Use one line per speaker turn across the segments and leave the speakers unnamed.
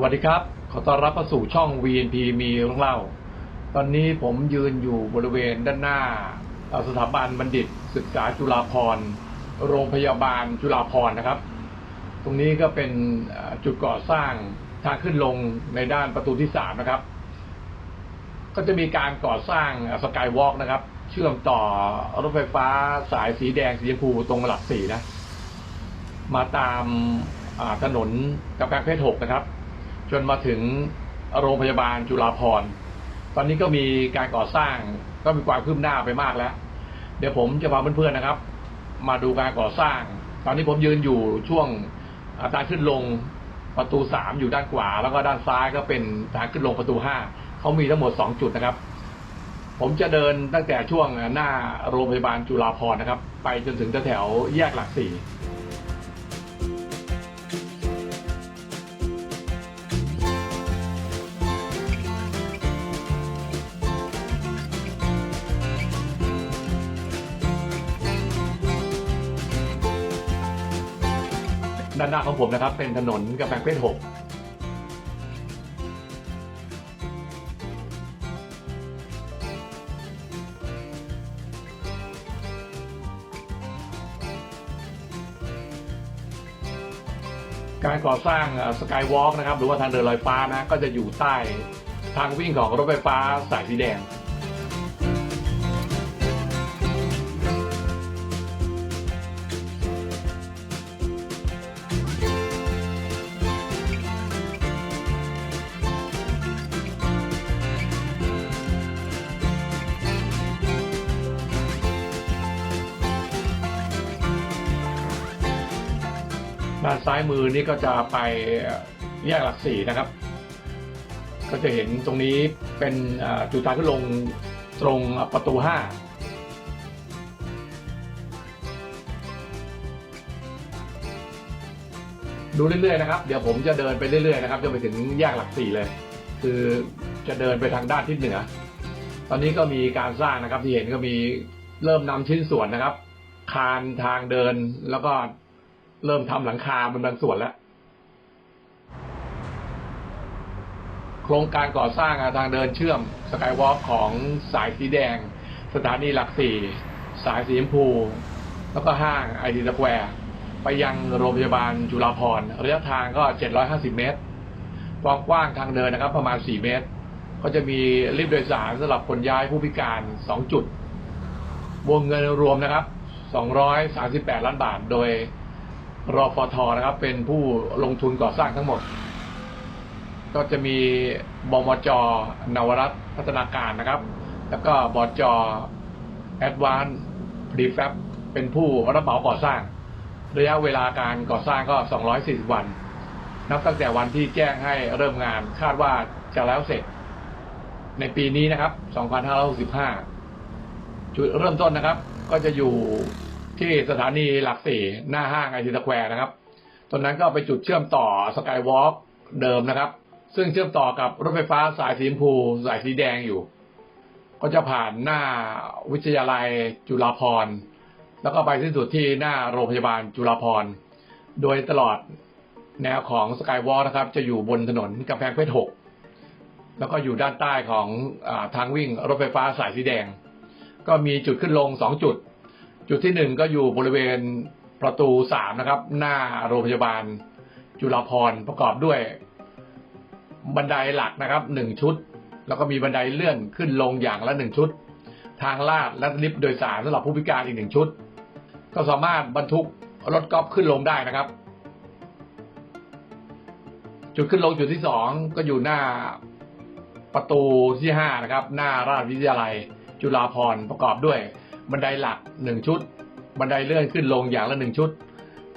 สวัสดีครับ ขอต้อนรับเข้าสู่ช่อง VNP มีเรื่องเล่า ตอนนี้ผมยืนอยู่บริเวณด้านหน้า สถาบันบัณฑิต ศึกษาจุฬาภรณ์โรงพยาบาลจุฬาภรณ์นะครับ ตรงนี้ก็เป็นจุดก่อสร้างทางขึ้นลงในด้านประตูที่สามนะครับ ก็จะมีการก่อสร้างสกายวอล์กนะครับ เชื่อมต่อรถไฟฟ้าสายสีแดงสีชมพูตรงหลักสี่นะ มาตามถนนกำแพงเพชรหกนะครับ จนมาถึงโรงพยาบาลจุฬาภรตอนนี้ก็มีการก่อสร้างก็มีความคืบหน้าไปมากแล้ว เดี๋ยวผมจะพาเพื่อนๆนะครับ มาดูการก่อสร้าง ตอนนี้ผมยืนอยู่ช่วงอาทางขึ้นลงประตูสามอยู่ด้านขวา แล้วก็ด้านซ้ายก็เป็นทางขึ้นลงประตูห้าเขามีทั้งหมดสองจุดนะครับ ผมจะเดินตั้งแต่ช่วงหน้าโรงพยาบาลจุฬาภรนะครับ ไปจนถึงแถวแยกหลักสี่ ด้านหน้าของผมนะครับ เป็นถนนกำแพงเพชรหกการก่อสร้างสกายวอล์กนะครับ หรือว่าทางเดินลอยฟ้านะ ก็จะอยู่ใต้ทางวิ่งของรถไฟฟ้าสายสีแดง ด้านซ้ายมือนี่ก็จะไปแยกหลักสี่นะครับ ก็จะเห็นตรงนี้เป็นจุดทางขึ้นลงตรงประตูห้าดูเรื่อยๆนะครับ เดี๋ยวผมจะเดินไปเรื่อยๆนะครับจนไปถึงแยกหลักสี่เลย คือจะเดินไปทางด้านทิศเหนือ ตอนนี้ก็มีการสร้างนะครับที่เห็นก็มีเริ่มนำชิ้นส่วนนะครับ คานทางเดินแล้วก็ เริ่มทำหลังคาเป็นบางส่วนแล้ว โครงการก่อสร้างทางเดินเชื่อมสกายวอล์กของสายสีแดง สถานีหลักสี่สายสีชมพู แล้วก็ห้างไอทีสแควร์ไปยังโรงพยาบาลจุฬาภรณ์ระยะทางก็ 750 เมตร ความกว้างทางเดินนะครับ ประมาณ 4 เมตร ก็จะมีลิฟต์โดยสารสำหรับคนย้ายผู้พิการ 2 จุด วงเงินรวมนะครับ 238 ล้านบาท โดย รอฟทนะครับ เป็นผู้ลงทุนก่อสร้างทั้งหมด ก็จะมีบมจนวรัตพัฒนาการนะครับ แล้วก็บจแอดวานซ์พรีแฟบเป็นผู้รับเหมาก่อสร้าง ระยะเวลาการก่อสร้างก็ 240 วัน นับตั้งแต่วันที่แจ้งให้เริ่มงานคาดว่าจะแล้วเสร็จ ในปีนี้นะครับ 2565 จุดเริ่มต้นนะครับ ก็จะอยู่ ที่สถานีหลักสี่หน้าห้างไอทีสแควร์นะครับตรงนั้นก็ไปนจุดเชื่อมต่อสกายวอล์กเดิมนะครับ ซึ่งเชื่อมต่อกับรถไฟฟ้าสายสีชมพูสายสีแดงอยู่ ก็จะผ่านหน้าวิทยาลัยจุฬาภรณ์แล้วก็ไปสิ้นสุดที่หน้าโรงพยาบาลจุฬาภรณ์โดยตลอดแนวของสกายวอล์กนะครับ จะอยู่บนถนนกำแพงเพชรหกแล้วก็อยู่ด้านใต้ของอทางวิ่งรถไฟฟ้าสายสีแดง ก็มีจุดขึ้นลงสองจุด จุดที่หนึ่งก็อยู่บริเวณประตูสามนะครับ หน้าโรงพยาบาล จุฬาภรณ์ประกอบด้วย บันไดหลักนะครับหนึ่งชุด แล้วก็มีบันไดเลื่อนขึ้นลงอย่างละหนึ่งชุด ทางลาดและลิฟต์โดยสารสำหรับผู้พิการอีกหนึ่งชุด ก็สามารถบรรทุกรถกอล์ฟขึ้นลงได้นะครับ จุดขึ้นลงจุดที่สองก็อยู่หน้าประตูที่ห้านะครับ หน้าราชวิทยาลัย จุฬาภรณ์ประกอบด้วย บันไดหลักหนึ่งชุด บันไดเลื่อนขึ้นลงอย่างละหนึ่งชุด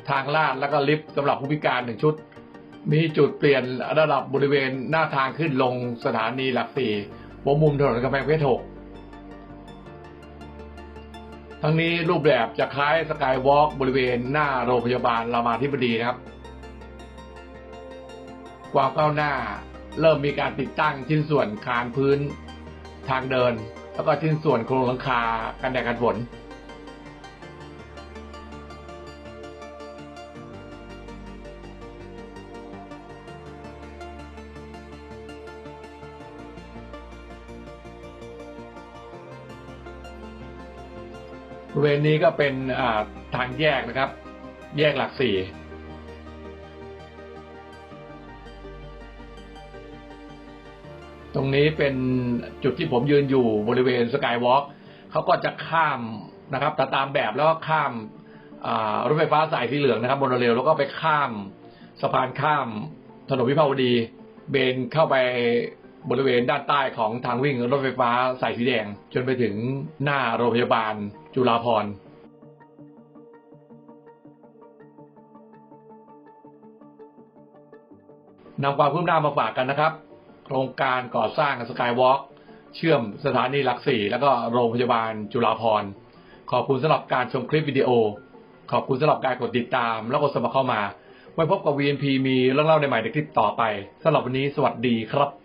ทางลาดแล้วก็ลิฟต์สำหรับผู้พิการหนึ่งชุด มีจุดเปลี่ยนระดับบริเวณหน้าทางขึ้นลงสถานีหลักสี่หัวมุมถนนกำแพงเพชรหกทั้งนี้รูปแบบจะคล้ายสกายวอล์กบริเวณหน้าโรงพยาบาลรามาธิบดีนะครับ ความก้าวหน้าเริ่มมีการติดตั้งชิ้นส่วนคานพื้นทางเดิน แล้วก็ชิ้นส่วนโครงหลังคากันแดดกันฝนบริเวณนี้ก็เป็นทางแยกนะครับ แยกหลักสี่ รงนี้เป็นจุดที่ผมยืนอยู่บริเวณสกายวอล์กเขาก็จะข้ามนะครับแต่ตามแบบแล้วก็ข้ามรถไฟฟ้าสายสีเหลืองนะครับบนเร็วแล้วก็ไปข้ามสะพานข้ามถนนวิภาวดี เบนเข้าไปบริเวณด้านใต้ของทางวิ่งรถไฟฟ้าสายสีแดง จนไปถึงหน้าโรงพยาบาลจุฬาภรณ์นำความคืบหน้ามาฝากกันนะครับ ครงการก่อสร้างสกายวอล์กเชื่อมสถานีหลักสี่แล้วก็โรงพยาบาลจุฬาภรณ์ขอบคุณสำหรับการชมคลิปวิดีโอ ขอบคุณสำหรับการกดติดตาม แล้วกดสมัครเข้ามา ไว้พบกับ VNP มีเรื่องเล่าในใหม่ในคลิปต่อไปสำหรับวันนี้สวัสดีครับ